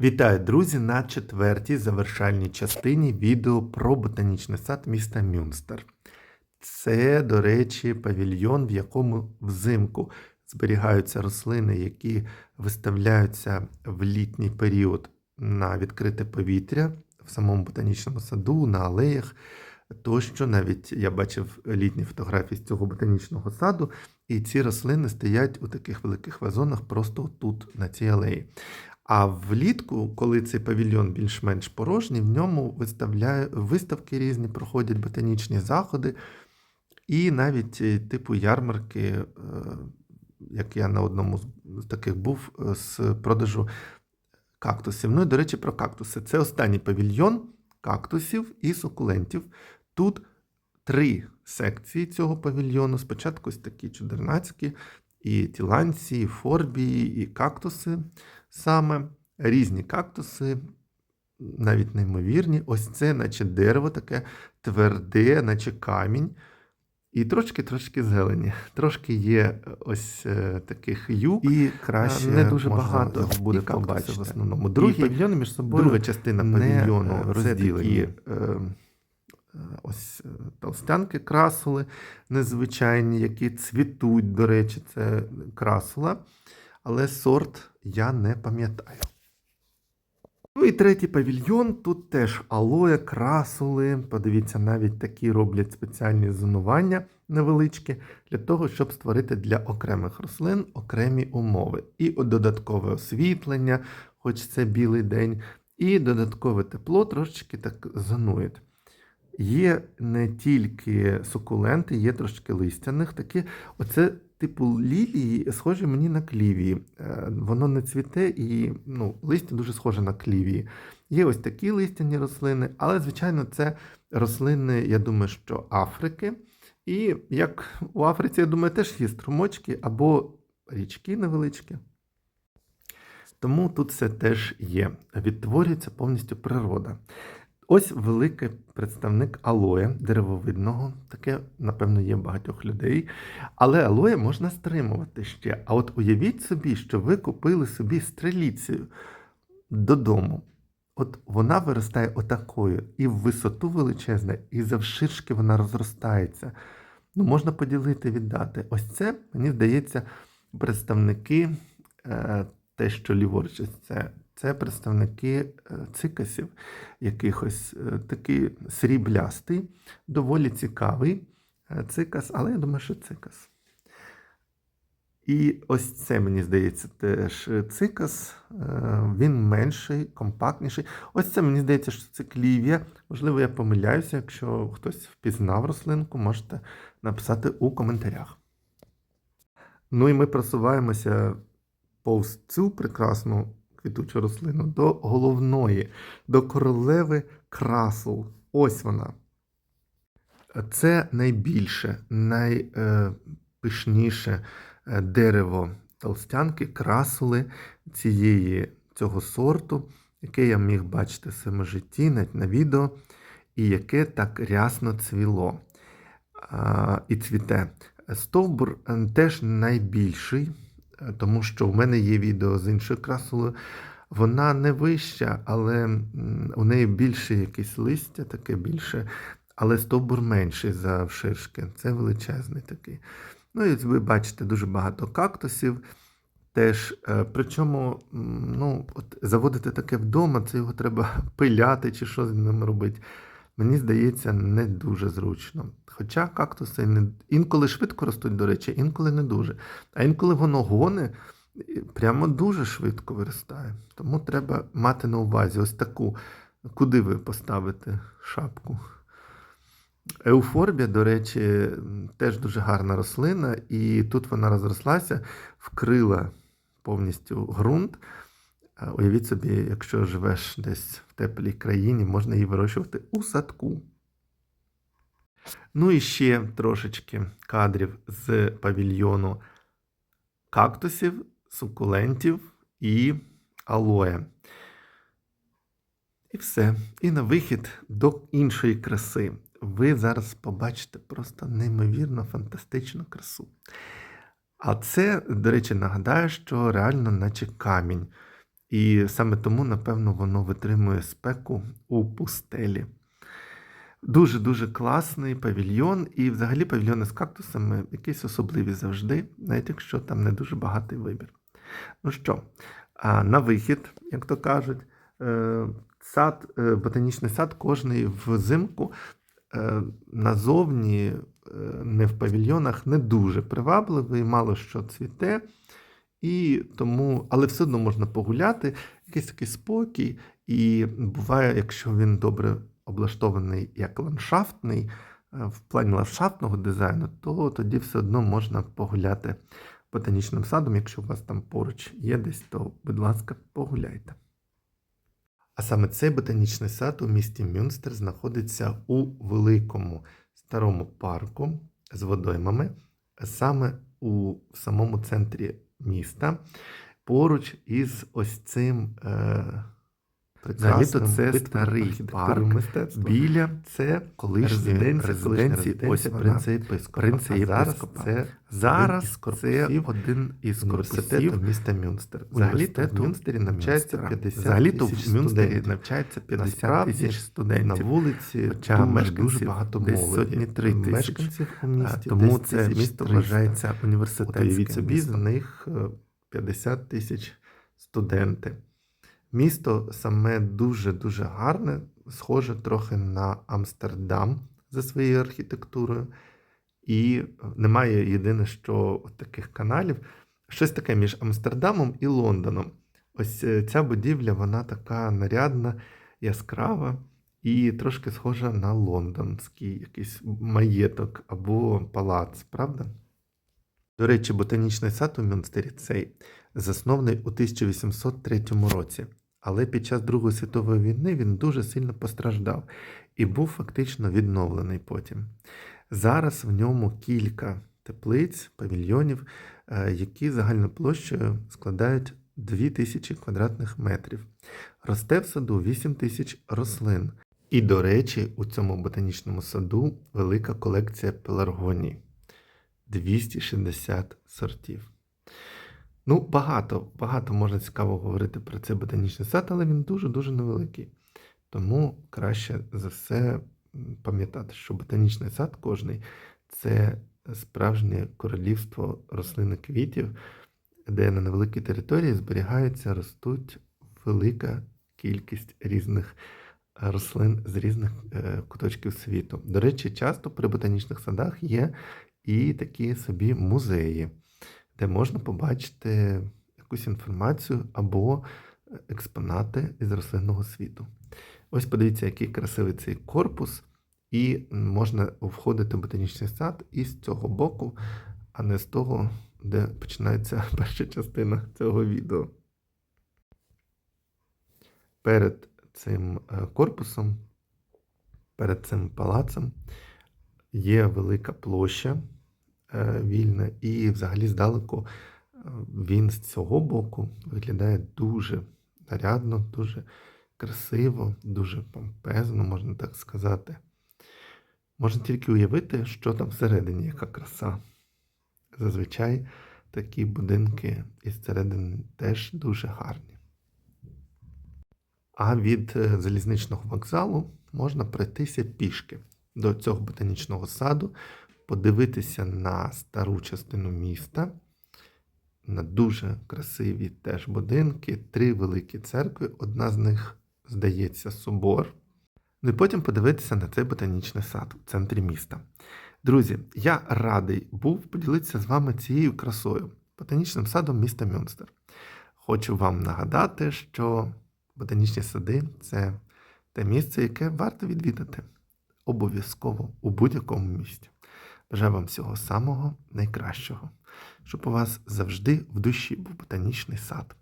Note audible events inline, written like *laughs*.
Вітаю, друзі, на четвертій завершальній частині відео про ботанічний сад міста Мюнстер. Це, до речі, павільйон, в якому взимку зберігаються рослини, які виставляються в літній період на відкрите повітря в самому ботанічному саду, на алеях. Тощо навіть я бачив літні фотографії з цього ботанічного саду, і ці рослини стоять у таких великих вазонах просто тут, на цій алеї. А влітку, коли цей павільйон більш-менш порожній, в ньому виставляє, виставки різні проходять ботанічні заходи, і навіть е, типу ярмарки, е, як я на одному з таких був, е, з продажу кактусів. Ну і, до речі, про кактуси. Це останній павільйон кактусів і сукулентів. Тут три секції цього павільйону. Спочатку ось такі чудернацькі, і тіланці, і форбії, і кактуси саме різні кактуси, навіть неймовірні. Ось це, наче дерево, таке тверде, наче камінь. І трошки-трошки зелені. Трошки є ось е, таких юг, і краще не дуже можна багато буде побачити. в основному. І павільйони між собою друга частина павільйону е, це такі е, е, ось е, толстянки красули незвичайні, які цвітуть, до речі, це красула, але сорт я не пам'ятаю. Ну і третій павільйон. Тут теж алоє, красули. Подивіться, навіть такі роблять спеціальні зонування невеличкі для того, щоб створити для окремих рослин окремі умови. І додаткове освітлення, хоч це білий день, і додаткове тепло трошечки так зонують. Є не тільки сукуленти, є трошки листяних. Такі, оце типу лілії, схожі мені на клівії. Е, Воно не цвіте і ну, листя дуже схоже на клівії. Є ось такі листяні рослини, але, звичайно, це рослини, я думаю, що Африки. І як у Африці, я думаю, теж є струмочки або річки невеличкі. Тому тут це теж є. Відтворюється повністю природа. Ось великий представник алоє деревовидного, таке, напевно, є багатьох людей. Але алоє можна стримувати ще. А от уявіть собі, що ви купили собі стреліцію додому. От вона виростає отакою, і в висоту величезна, і завширшки вона розростається. Ну, можна поділити, віддати. Ось це, мені здається, представники, е, те, що ліворуч, це, це представники е, цикасів, якихось е, такий сріблястий, доволі цікавий е, цикас, але я думаю, що цикас. І ось це, мені здається, теж цикас, він менший, компактніший. Ось це мені здається, що це клівія. Можливо, я помиляюся. Якщо хтось впізнав рослинку, можете написати у коментарях. Ну і ми просуваємося повз цю прекрасну квітучу рослину до головної, до королеви красул. Ось вона. Це найбільше, найпишніше е, дерево толстянки, красули цієї, цього сорту, яке я міг бачити в своєму житті, навіть на відео, і яке так рясно цвіло і цвіте. Стовбур е, теж найбільший, тому що в мене є відео з іншою красулою. Вона не вища, але у неї більше якесь листя, таке більше, але стовбур менший за вширшки. Це величезний такий. Ну і ви бачите дуже багато кактусів. Теж, е, причому, ну, от заводити таке вдома, це його треба пиляти чи що з ним робити. Мені здається, не дуже зручно. Хоча кактуси не, інколи швидко ростуть, до речі, інколи не дуже. А інколи воно гоне, прямо дуже швидко виростає. Тому треба мати на увазі ось таку, куди ви поставите шапку. Еуфорбія, до речі, теж дуже гарна рослина, і тут вона розрослася, вкрила повністю ґрунт. Уявіть собі, якщо живеш десь в теплій країні, можна її вирощувати у садку. Ну і ще трошечки кадрів з павільйону кактусів, сукулентів і алоє. І все. І на вихід до іншої краси. Ви зараз побачите просто неймовірно фантастичну красу. А це, до речі, нагадаю, що реально, наче камінь. І саме тому, напевно, воно витримує спеку у пустелі. Дуже-дуже класний павільйон, і взагалі павільйони з кактусами якісь особливі завжди, навіть якщо там не дуже багатий вибір. Ну що, а на вихід, як то кажуть, е, сад, е, ботанічний сад кожний взимку е, назовні, не в павільйонах, не дуже привабливий, мало що цвіте. І тому, але все одно можна погуляти, якийсь такий спокій. І буває, якщо він добре облаштований як ландшафтний, е, в плані ландшафтного дизайну, то тоді все одно можна погуляти ботанічним садом. Якщо у вас там поруч є десь, то, будь ласка, погуляйте. А саме цей ботанічний сад у місті Мюнстер знаходиться у великому старому парку з водоймами, саме у самому центрі міста, поруч із ось цим. Е, Взагалі-то це старий парк. мистецтва. Біля це резиденція, резиденція ось вона принца єпископа. А зараз це Зараз це один із університетів міста Мюнстер. Взагалі-то в Мюнстері навчається 50 Взагалі-то в Мюнстері навчається 50 тисяч студентів. На вулиці Хоча дуже, багато молоді. сотні три тисячі. мешканців у місті. Тому це місто вважається університетським Уявіть собі, з них е, 50 тисяч студенти. Місто саме дуже-дуже гарне, схоже трохи на Амстердам за своєю архітектурою. І немає єдине, що таких каналів. Щось таке між Амстердамом і Лондоном. Ось е, ця будівля, вона така нарядна, яскрава і трошки схожа на лондонський якийсь маєток або палац, правда? До речі, ботанічний сад у Мюнстері цей заснований у 1803 році, але під час Другої світової війни він дуже сильно постраждав і був фактично відновлений потім. Зараз в ньому кілька теплиць, павільйонів, е, які загальною площею складають 2000 квадратних метрів. Росте в саду 8 тисяч рослин. І, до речі, у цьому ботанічному саду велика колекція пеларгоній. 260 сортів. Ну, багато, багато можна цікаво говорити про цей ботанічний сад, але він дуже-дуже невеликий. Тому краще за все пам'ятати, що ботанічний сад кожний це справжнє королівство рослин і квітів, де на невеликій території зберігаються, ростуть велика кількість різних рослин з різних е, куточків світу. До речі, часто при ботанічних садах є і такі собі музеї, де можна побачити якусь інформацію або е, експонати із рослинного світу. Ось подивіться, який красивий цей корпус, і можна входити в ботанічний сад із цього боку, а не з того, де починається *laughs* перша частина цього відео. Перед цим е, корпусом, перед цим палацем є велика площа е, вільна, і взагалі здалеку е, він з цього боку виглядає дуже нарядно, дуже красиво, дуже помпезно, можна так сказати. Можна тільки уявити, що там всередині, яка краса. Зазвичай такі будинки із середини теж дуже гарні. А від е, залізничного вокзалу можна пройтися пішки до цього ботанічного саду, подивитися на стару частину міста, на дуже красиві теж будинки, три великі церкви. Одна з них, здається, собор. Ну і потім подивитися на цей ботанічний сад у центрі міста. Друзі, я радий був поділитися з вами цією красою, ботанічним садом міста Мюнстер. Хочу вам нагадати, що ботанічні сади це те місце, яке варто відвідати обов'язково у будь-якому місті. Бажаю вам всього самого найкращого, щоб у вас завжди в душі був ботанічний сад.